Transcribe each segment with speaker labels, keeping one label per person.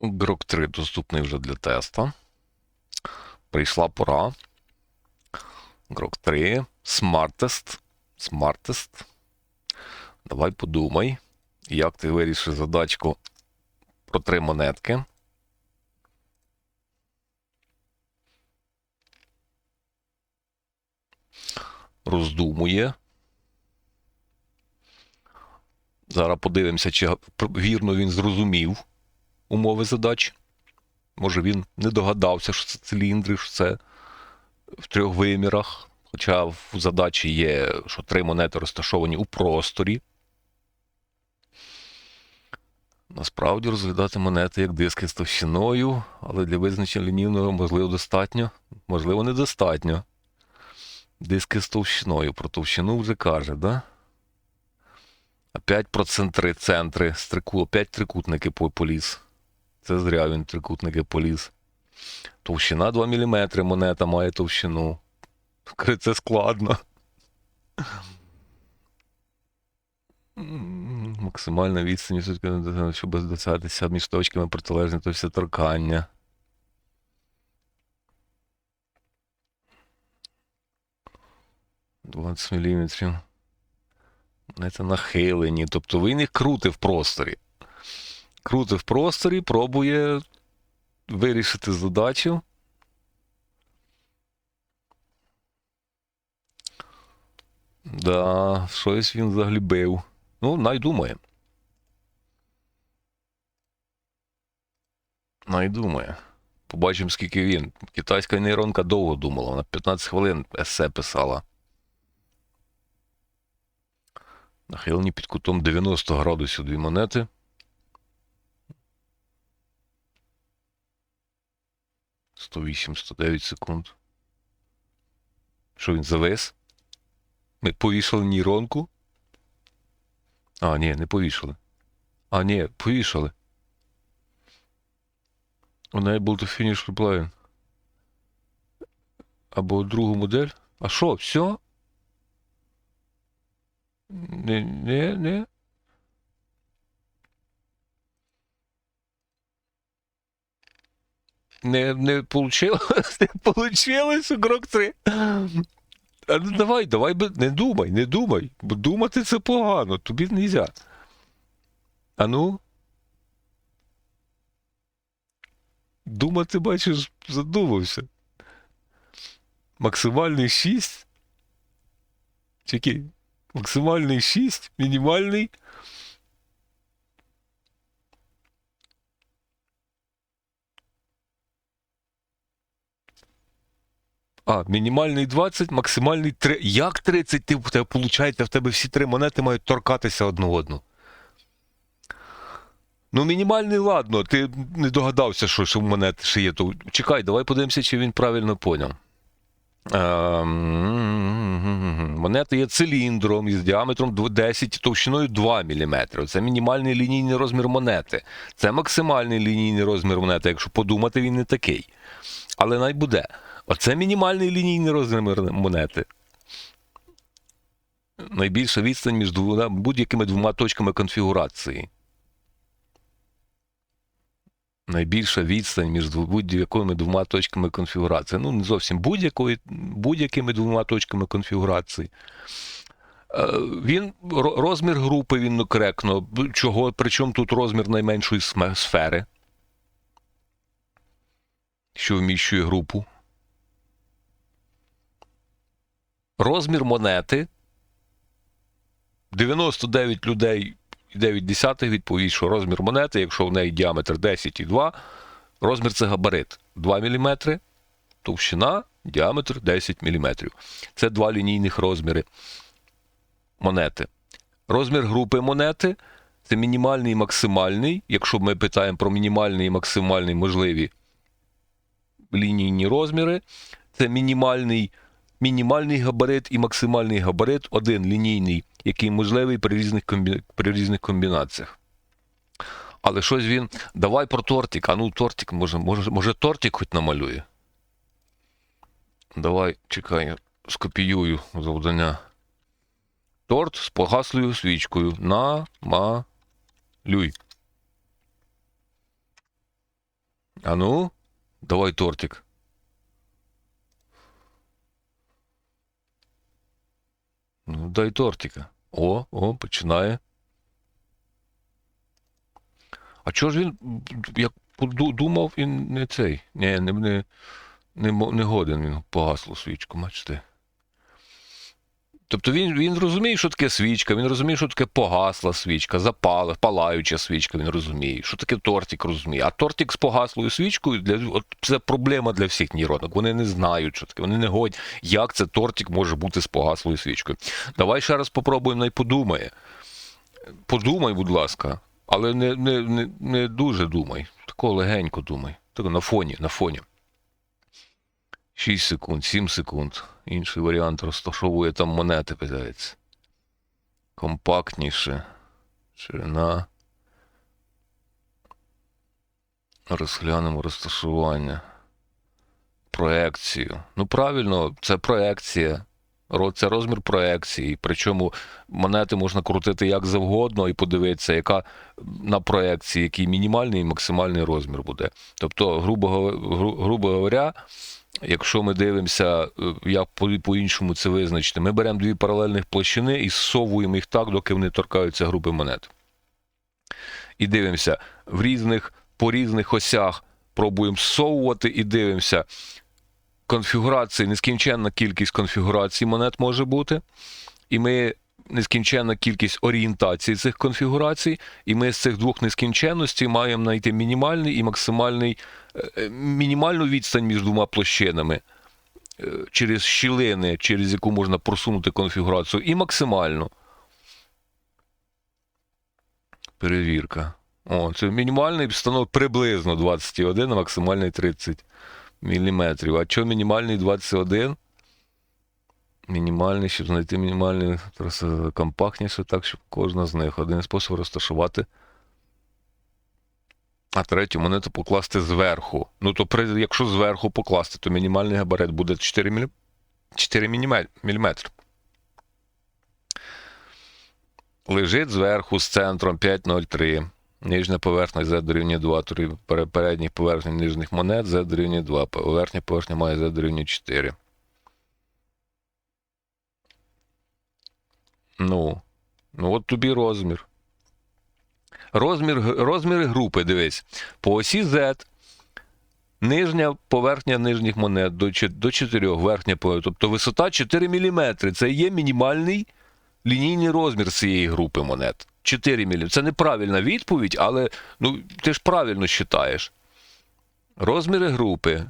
Speaker 1: Грок 3 доступний вже для теста. Прийшла пора. Грок 3. Smartest. Smartest. Давай подумай, як ти вирішиш задачку про три монетки. Роздумує. Зараз подивимося, чи вірно він зрозумів умови задач. Може він не догадався, що це циліндри, що це в трьох вимірах. Хоча в задачі є, що три монети розташовані у просторі. Насправді розглядати монети як диски з товщиною, але для визначення лінійного можливо достатньо, можливо, недостатньо. Диски з товщиною. Про товщину вже каже, да? Опять про центри, центри, стрику, опять трикутники по- поліз. Це зря він трикутники поліз. Товщина 2 мм, монета має товщину. Це складно. Максимальна відстань, щоб досягатися між точками протилежне, то все торкання. Двадцять міліметрів. Це нахилені. Тобто він їх крутив в просторі. Крутив в просторі, пробує вирішити задачу. Да, щось він заглібив. Ну, найдумає. Найдумає. Побачимо, скільки він. Китайська нейронка довго думала, вона 15 хвилин есе писала. Нахилені під кутом 90 градусів дві монети. Сто вісім, сто дев'ять секунд. Що він завис? Ми повішали нейронку? А, ні, не повішали. А, ні, повішали. Unable to finish replying. Або другу модель. А що, все? Не, не, не. Не, не получилось, не получилось крок 3. А ну давай, давай, не думай, не думай. Бо думати це погано, тобі не можна. А ну. Думати, бачиш, задумався. Максимальний 6. Чекай. Максимальний 6, мінімальний. А, мінімальний 20, максимальний 3. Як 30 ти в тебе виходить? В тебе всі три монети мають торкатися одну одну. Ну, мінімальний, ладно, ти не догадався, що, що монети ще є. То чекай, давай подивимося, чи він правильно поняв. Ем, Монета є циліндром із діаметром 10 і товщиною 2 мм. Це мінімальний лінійний розмір монети. Це максимальний лінійний розмір монети. Якщо подумати, він не такий. Але най буде. Оце мінімальний лінійний розмір монети. Найбільша відстань між будь-якими двома точками конфігурації. Найбільша відстань між будь-якими двома точками конфігурації. Ну, не зовсім будь-якими двома точками конфігурації. Е, Він розмір групи він коректно. Чого? Причому тут розмір найменшої сфери, що вміщує групу. Розмір монети. 99 людей і 9 десятих відповість, що розмір монети, якщо в неї діаметр 10,2, розмір це габарит 2 мм, товщина, діаметр 10 мм. Це два лінійних розміри монети. Розмір групи монети це мінімальний і максимальний. Якщо ми питаємо про мінімальний і максимальний можливі лінійні розміри, це мінімальний, мінімальний габарит і максимальний габарит, один лінійний, який можливий при різних, комбі... при різних комбінаціях. Але щось він. Давай про тортик. А ну, тортик, може, може, може тортик хоч намалює. Давай, чекай, скопіюю завдання. Торт з погаслою свічкою. Намалюй. А ну, давай тортик. Дай тортика. О, о, починає. А чого ж він, як думав, він не цей. Ні, не, не, не, не годен він погасло свічку, бачите. Тобто він, він розуміє, що таке свічка, він розуміє, що таке погасла свічка, запала, палаюча свічка, він розуміє, що таке тортик розуміє. А тортик з погаслою свічкою для, от це проблема для всіх нейронок. Вони не знають, що таке, вони не годять, як це тортик може бути з погаслою свічкою. Давай ще раз попробуємо, най подумає. Подумай, будь ласка, але не, не, не, не дуже думай. Тако легенько думай. Тако на фоні, на фоні. 6 секунд, 7 секунд. Інший варіант розташовує там монети, питається. Компактніше. Ширина. Розглянемо розташування. Проекцію. Ну, правильно, це проекція. Це розмір проекції. Причому монети можна крутити як завгодно і подивитися, яка на проекції, який мінімальний і максимальний розмір буде. Тобто, грубо, гру- грубо говоря, якщо ми дивимося, е, як по- по-іншому це визначити, ми беремо дві паралельних площини і зсовуємо їх так, доки вони торкаються групи монет. І дивимося в різних, по різних осях пробуємо зсовувати і дивимося. Конфігурації, нескінченна кількість конфігурацій монет може бути. І ми нескінченна кількість орієнтацій цих конфігурацій, і ми з цих двох нескінченностей маємо знайти мінімальний і максимальний, е, е, мінімальну відстань між двома площинами е, через щілини, через яку можна просунути конфігурацію, і максимальну. Перевірка. О, це мінімальний становить приблизно 21, а максимальний 30 міліметрів. А що мінімальний 21? Мінімальний, щоб знайти мінімальний, просто компактніше, так, щоб кожна з них. Один спосіб розташувати. А третю монету покласти зверху. Ну, то при, якщо зверху покласти, то мінімальний габарит буде 4, мілі... 4 мм. Лежить зверху з центром 5,03. Нижня поверхня Z дорівнює 2, тобто передніх поверхня нижніх монет Z дорівнює 2. Верхня поверхня має Z дорівнює 4. Ну, ну от тобі розмір. Розмір, розміри групи, дивись. По осі Z нижня поверхня нижніх монет до, до 4, верхня поверхня. Тобто висота 4 мм. Це є мінімальний лінійний розмір цієї групи монет. 4 мм. Це неправильна відповідь, але ну, ти ж правильно вважаєш. Розміри групи.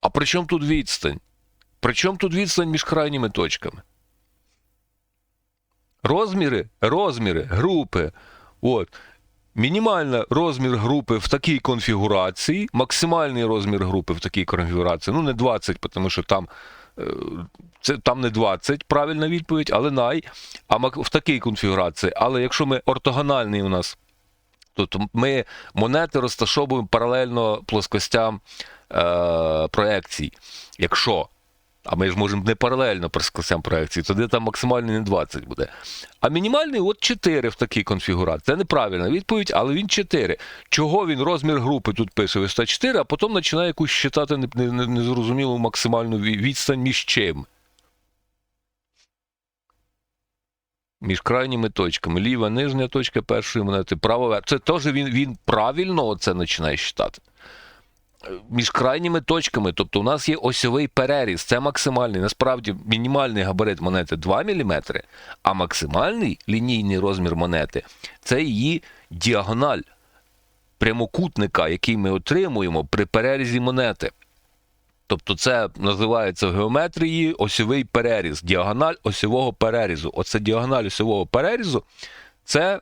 Speaker 1: А при чому тут відстань? При чому тут відстань між крайніми точками? Розміри, розміри групи. От. Мінімальний розмір групи в такій конфігурації, максимальний розмір групи в такій конфігурації, ну не 20, тому що там, е, це, там не 20, правильна відповідь, але най, а в такій конфігурації. Але якщо ми ортогональний у нас, то ми монети розташовуємо паралельно плоскостям е, проекцій. Якщо а ми ж можемо не паралельно прискосям проекції, тоді там максимальний не 20 буде. А мінімальний от 4 в такій конфігурації. Це неправильна відповідь, але він 4. Чого він розмір групи тут пише висота 4, а потім починає якусь считати не- не- не- незрозумілу максимальну відстань між чим. Між крайніми точками. Ліва нижня точка першої монети, права. Це теж він, він правильно це починає считати між крайніми точками, тобто у нас є осьовий переріз, це максимальний. Насправді мінімальний габарит монети 2 мм, а максимальний лінійний розмір монети це її діагональ прямокутника, який ми отримуємо при перерізі монети. Тобто це називається в геометрії осьовий переріз, діагональ осьового перерізу. Оце діагональ осьового перерізу це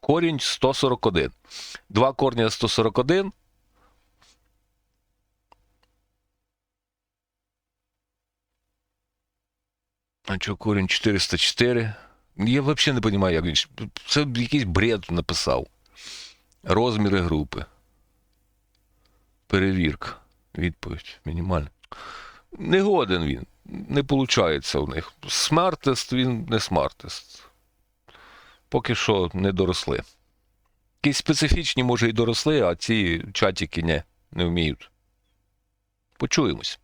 Speaker 1: корінь 141. Два корня 141 Що 404? Я взагалі не розумію, як він. Це якийсь бред написав. Розміри групи. Перевірка. Відповідь. Мінімальна. Не годен він. Не виходить у них. Смарт-тест він не смарт-тест. Поки що не доросли. Якісь специфічні, може, і доросли, а ці чатики не, не вміють. Почуємось.